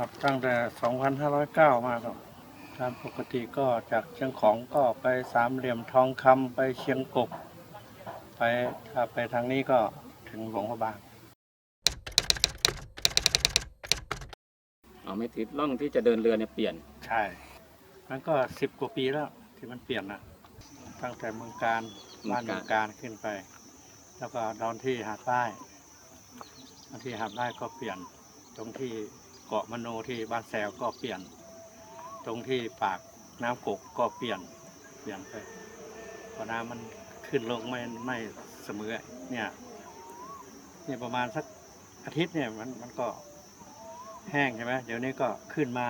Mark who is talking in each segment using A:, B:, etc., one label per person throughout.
A: ครับตั้งแต่ 2509 มาครับตามปกติก็จากเชียงของก็ไปสามเหลี่ยมทองคำไปเชียงกบ ไปถ้าไปทางนี้ก็ถึงหลวงพระบาง
B: เอาไม่ทิศล่องที่จะเดินเรือเนี่ยเปลี่ยน
A: ใช่มันก็สิบกว่าปีแล้วที่มันเปลี่ยนนะตั้งแต่เมืองการบ้าน
B: เมื
A: เมื
B: อ
A: องง
B: กา
A: การรขึ้นไป แล้วก็ดอนที่หาดใต้ดอนที่หาดใต้ก็เปลี่ยนตรงที่ เกาะมโนที่บ้านแซวก็เปลี่ยน ตรงที่ปากน้ำกกก็เปลี่ยนเปลี่ยนไปเพราะน้ำมันขึ้นลงไม่ไม่เสมอเนี่ยเนี่ยประมาณสักอาทิตย์เนี่ยมันมันก็แห้งใช่ไหมเดี๋ยวนี้ก็ขึ้นมา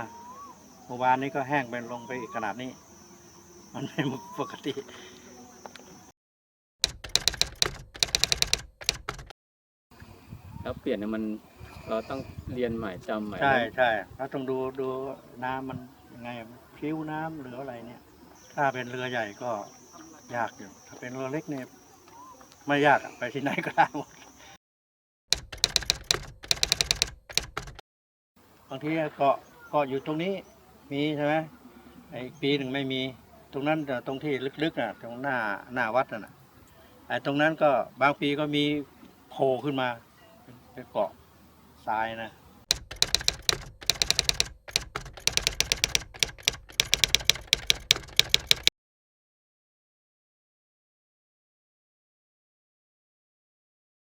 A: เมื่อวานนี้ก็แห้งไปลงไปอีกขนาดนี้ มันไม่ปกติ
B: แล้วเปลี่ยนเนี่ยมัน เราต้องเรียนใหม่จำใหม่
A: ใช่ใช่เราต้องดูดูน้ำมันยังไงมันพริ้วน้ำหรืออะไรเนี่ย ถ้าเป็นเรือใหญ่ก็ยากอยู่ ถ้าเป็นเรือเล็กเนี่ยไม่ยากอะไปที่ไหนก็ได้หมดบางทีเกาะเกาะอยู่ตรงนี้มีใช่ไหมไอ้ปีหนึ่งไม่มี ตรงนั้นแต่ตรงที่ลึกๆน่ะ ตรงหน้าหน้าวัดน่ะนะไอ้ตรงนั้นก็บางปีก็มีโผล่ขึ้นมาเป็นเป็นเกาะ ซ้ายนะ